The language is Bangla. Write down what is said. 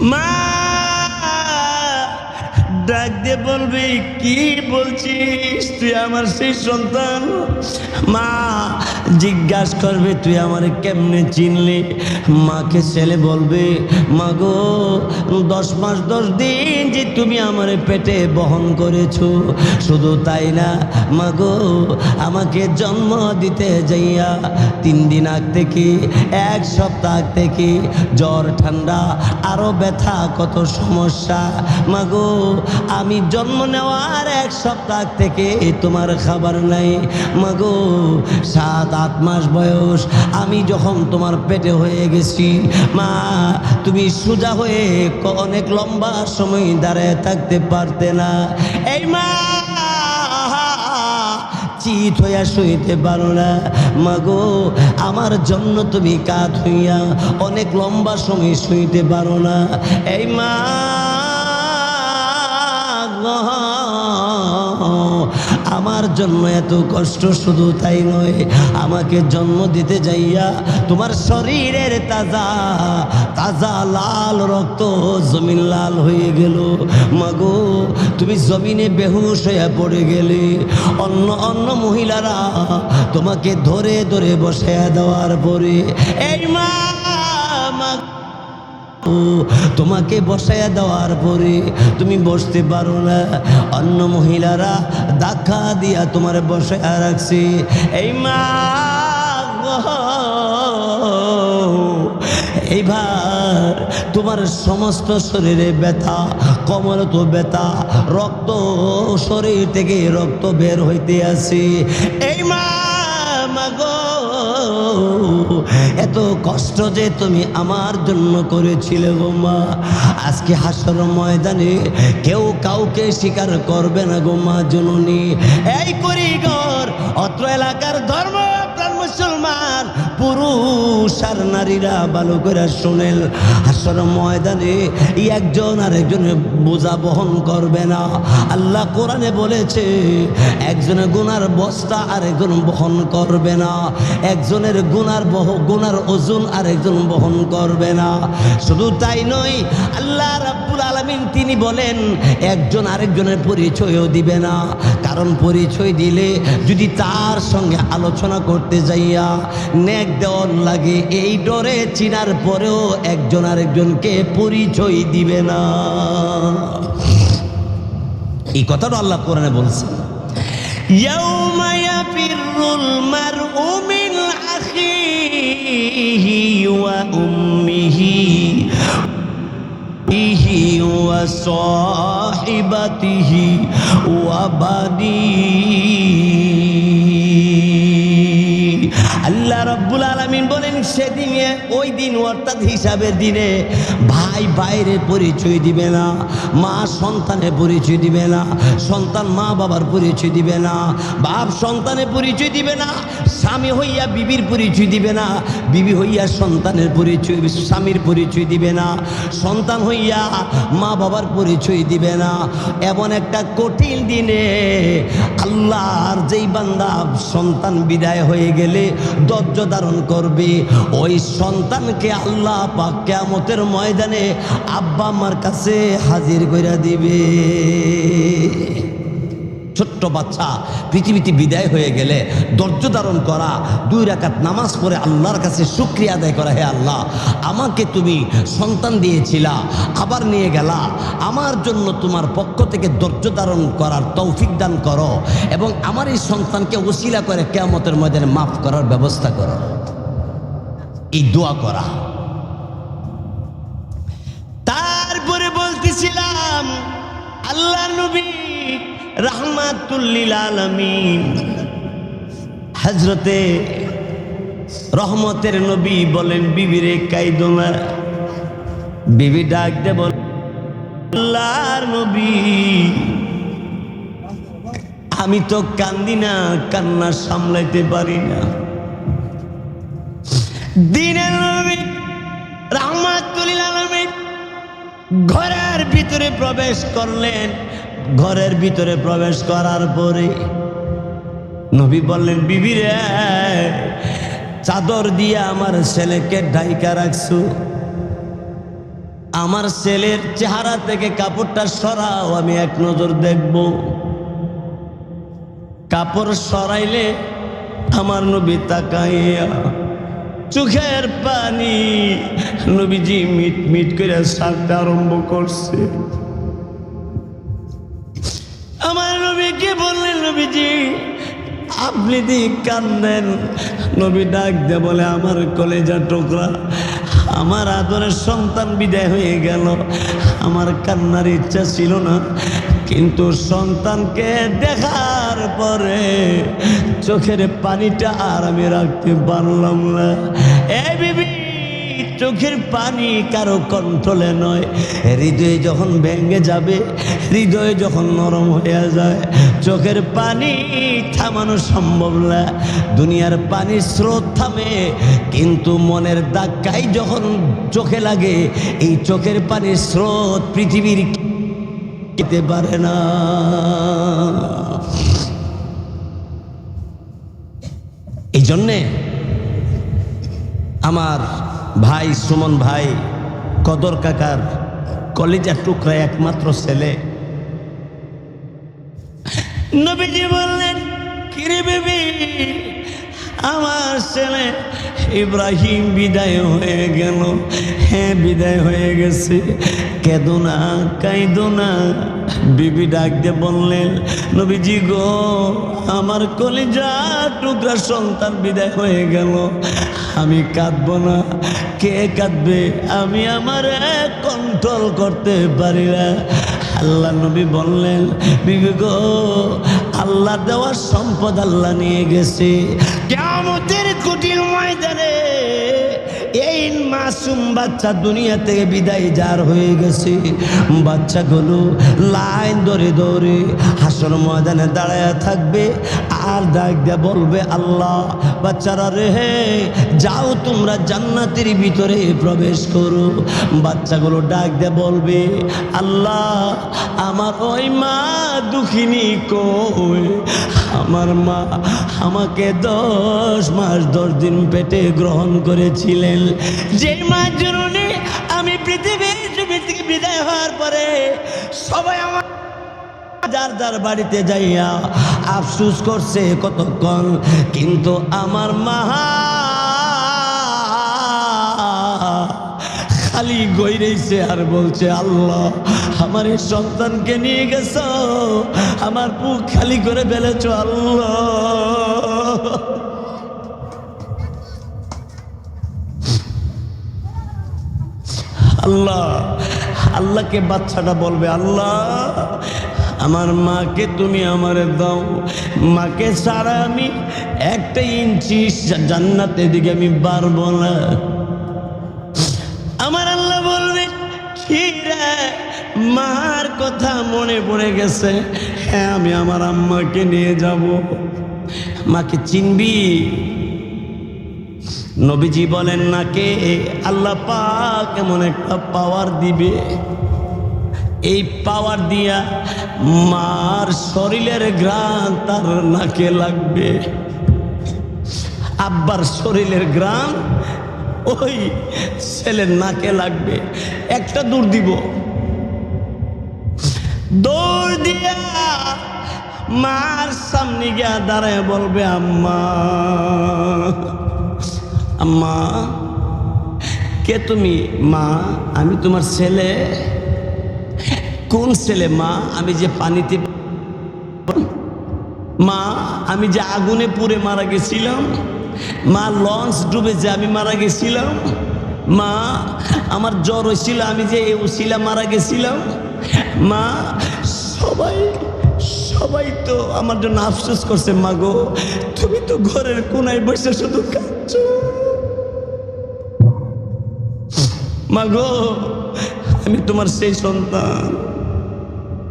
মা ডাক দিয়ে বলবি, কি বলছিস? তুই আমার সেই সন্তান? মা, জিজ্ঞাসা করবে, তুই আমার কেমনে চিনলি? মাকে ছেলে বলবে, মা গো, দশ মাস, দশ দিন যে তুমি আমার পেটে বহন করেছ, শুধু তাই না, মা গো, আমাকে জন্ম দিতে যাইয়া তিন দিন আগ থেকে, এক সপ্তাহ থেকে জ্বর, ঠান্ডা, আরও ব্যথা, কত সমস্যা মাগো আমি জন্ম নেওয়ার এক সপ্তাহ থেকে তোমার খাবার নাই। মাগো, সাত, আট মাস বয়স, আমি যখন তোমার পেটে হয়ে গেছি, মা, তুমি সোজা হয়ে অনেক লম্বা সময় দাঁড়ায় থাকতে পারতে না। এই মা, চিত হইয়া শুইতে পারো না। মাগো, আমার জন্য তুমি কাত হইয়া অনেক লম্বা সময় শুইতে পারো না। এই মা আমার জন্য এত কষ্ট শুধু তাই নয়, আমাকে জন্ম দিতে যাইয়া তোমার শরীরের তাজা তাজা লাল রক্ত জমিন লাল হয়ে গেল। মাগো, তুমি জমিনে বেহুশ হয়ে পড়ে গেলে, অন্য অন্য মহিলারা তোমাকে ধরে ধরে বসে দেওয়ার পরে, এই মা তোমাকে বসায়া দেওয়ার পরে তুমি বসতে পারো না। অন্য মহিলারা ধাক্কা দিয়া তোমার বসায়া রাখছে। এই মা এইবার তোমার সমস্ত শরীরে ব্যথা কমর তো ব্যথা, রক্ত শরীর থেকে রক্ত বের হইতে আছে। এই মা এত কষ্ট যে তুমি আমার জন্য করেছিলে গো মা। আজকে হাসর ময়দানে কেউ কাউকে স্বীকার করবে না গো মা জননী। এই করি করিগর, অত্র এলাকার ধর্ম আর নারীরা ভালো করে শোনেন। হাসর ময়দানে একজন আরেকজনের বোঝা বহন করবে না। আল্লাহ কোরআনে বলেছে একজনের গুনার বস্তা আরেকজন বহন করবে না। একজনের গুনার বহ, গুনার ওজন আরেকজন বহন করবে না। শুধু তাই নয়, আল্লাহ রাব্বুল আলামিন তিনি বলেন, একজন আরেকজনের পরিচয়ও দিবে না। কারণ পরিচয় দিলে যদি তার সঙ্গে আলোচনা করতে যাইয়া নেক দেওয়ার লাগে এই ডরে চিনার পরেও একজন আরেকজনকে পরিচয় দিবে না এই কথাটা আল্লাহ কোরআনে বলছেন يوم يفر المرء من أخيه وأمه به وصاحبته ওয়াবাদী সেদিনে ওই দিন অর্থাৎ হিসাবের দিনে ভাই বাইরের পরিচয় দিবে না, মা সন্তানের পরিচয় দিবে না, সন্তান মা বাবার পরিচয় দিবে না, বাপ সন্তানের পরিচয় দিবে না, স্বামী হইয়া বিবির পরিচয় দিবে না, বিবি হইয়া সন্তানের পরিচয়, স্বামীর পরিচয় দিবে না, সন্তান হইয়া মা বাবার পরিচয় দিবে না। এমন একটা কঠিন দিনে আল্লাহর যেই বান্দা সন্তান বিদায় হয়ে গেলে ধৈর্য ধারণ করবে ওই সন্তানকে আল্লাহ পাক কেয়ামতের ময়দানে আব্বা আমার কাছে হাজির করে দিবে। ছোট্ট বাচ্চা, পৃথিবীতে বিদায় হয়ে গেলে ধৈর্য ধারণ করা, দুই রাকাত নামাজ পড়ে আল্লাহর কাছে শুক্রিয়া আদায় করা, হে আল্লাহ, আমাকে তুমি সন্তান দিয়েছিলা, আবার নিয়ে গেলা, আমার জন্য তোমার পক্ষ থেকে ধৈর্য ধারণ করার তৌফিক দান করো এবং আমার এই সন্তানকে ওসিলা করে কেয়ামতের ময়দানে মাফ করার ব্যবস্থা করো। এই দোয়া করা। তারপরে বলতেছিলাম, আল্লাহ নবী রাহমাতুল্লিল আলমিন হজরতে রহমতের নবী বলেন বিবিরে কাইদোনা বিবি ডাক দে বল আল্লাহর নবী, আমি তো কান্দি না, কান্না সামলাইতে পারি না। দিনের ঘরের ভিতরে প্রবেশ করলেন। ঘরের ভিতরে প্রবেশ করার পরে নবী বললেন, বিবি রে, চাদর দিয়ে আমার ছেলেকে ঢাইকা রাখছো। আমার ছেলের চেহারা থেকে কাপড়টা সরাও, আমি এক নজর দেখব। কাপড় সরাইলে আমার নবী তাকাইয়া চোখের পানি। নবীজি মিট মিট করে সারতে আরম্ভ করছে। আমার নবীকে বললেন, নবীজি, আপনি দি কান্দেন। নবী ডাক দে বলে, আমার কলেজা টোকরা, আমার আদরের সন্তান বিদায় হয়ে গেল। আমার কান্নার ইচ্ছা ছিল না, কিন্তু সন্তানকে দেখার পরে চোখের পানিটা আর আমি রাখতে পারলাম না। এ বিবি, চোখের পানি কারও কন্ট্রোলে নয়। হৃদয়ে যখন ভেঙে যাবে, হৃদয়ে যখন নরম হয়ে যায়, চোখের পানি থামানো সম্ভব না। দুনিয়ার পানির স্রোত থামে, কিন্তু মনের দাক্কাই যখন চোখে লাগে, এই চোখের পানির স্রোত পৃথিবীর খেতে পারে না। জন্যে আমার ভাই সুমন ভাই, কদর কাকার কলেজার টুকরা একমাত্র ছেলে। নবীজি বললেন, কিরে বেবি, আমার ছেলে ইব্রাহিম বিদায় হয়ে গেল। হ্যাঁ বিদায় হয়ে গেছে। কেদো না কাইদো না। বিবি ডাক দিয়ে বললেন, নবীজি গো, আমার কলিজা টুকরা সন্তান বিদায় হয়ে গেল। আমি কাঁদবো না। কে কাঁদবে? আমি আমার কন্ট্রোল করতে পারি না। আল্লাহ নবী বললেন, বিবি গো, আল্লাহ দেওয়ার সম্পদ আল্লাহ নিয়ে গেছে। কেমতের কুটির ময়দানে এই মাসুম বাচ্চা দুনিয়া থেকে বিদায় যার হয়ে গেছে। বাচ্চাগুলো লাইন ধরে ধরে হাসর ময়দানে দাঁড়ায় থাকবে। আর ডাক দিয়ে বলবে, আল্লাহ, বাচ্চারা রে হে, যাও তোমরা জান্নাতের ভিতরে প্রবেশ করো। বাচ্চাগুলো ডাক দিয়ে বলবে, আল্লাহ আমার ওই মা দুঃখিনী কই আমার মা আমাকে দশ মাস, দশ দিন পেটে গ্রহণ করেছিলেন। যে মা জরুরি আমি পৃথিবীর জমি থেকে বিদায় হওয়ার পরে সবাই আমার যার যার বাড়িতে যাইয়া আফসুস করছে কতক্ষণ, কিন্তু আমার মা খালি গইরেছে আর বলছে, আল্লাহ, আমার এই সন্তানকে নিয়ে গেছ, আমার বুক খালি করে ফেলেছ, আল্লাহ। আল্লাহ, আল্লাহকে বাচ্চাটা বলবে, আল্লাহ, আমার মাকে তুমি আমারে দাও। মাকে সারা আমি একটা ইঞ্চি জান্নাতের দিকে আমি পারব না। মার কথা মনে পড়ে গেছে। হ্যাঁ আমি আমার আম্মাকে নিয়ে যাব। মাকে চিনবি? নবীজি বলেন নাকে আল্লাহ পাক এমন একটা পাওয়ার দিবে। এই পাওয়ার দিয়া মার শরীরের গ্রাম তার নাকে লাগবে। আব্বার শরীরের গ্রাম ওই ছেলের নাকে লাগবে। একটা দূর দিব। দৌড় দিয়া মার সামনে গিয়া দাঁড়ায় বলবে, আম্মা আম্মা, কে তুমি? মা, আমি তোমার ছেলে। কোন ছেলে, মা? আমি যে পানিতে মা, আমি যে আগুনে পুড়ে মারা গেছিলাম। মা, লঞ্চ ডুবে যে আমি মারা গেছিলাম। মা, আমার জ্বর হয়েছিল, আমি যে এ উশিলা মারা গেছিলাম। মা, সবাই সবাই তো আমার জন্য আফসোস করছে, মা গো। তুমি তো ঘরের কোনায় বসে শুধু কাঁদছ। মা গো, আমি তোমার সেই সন্তান।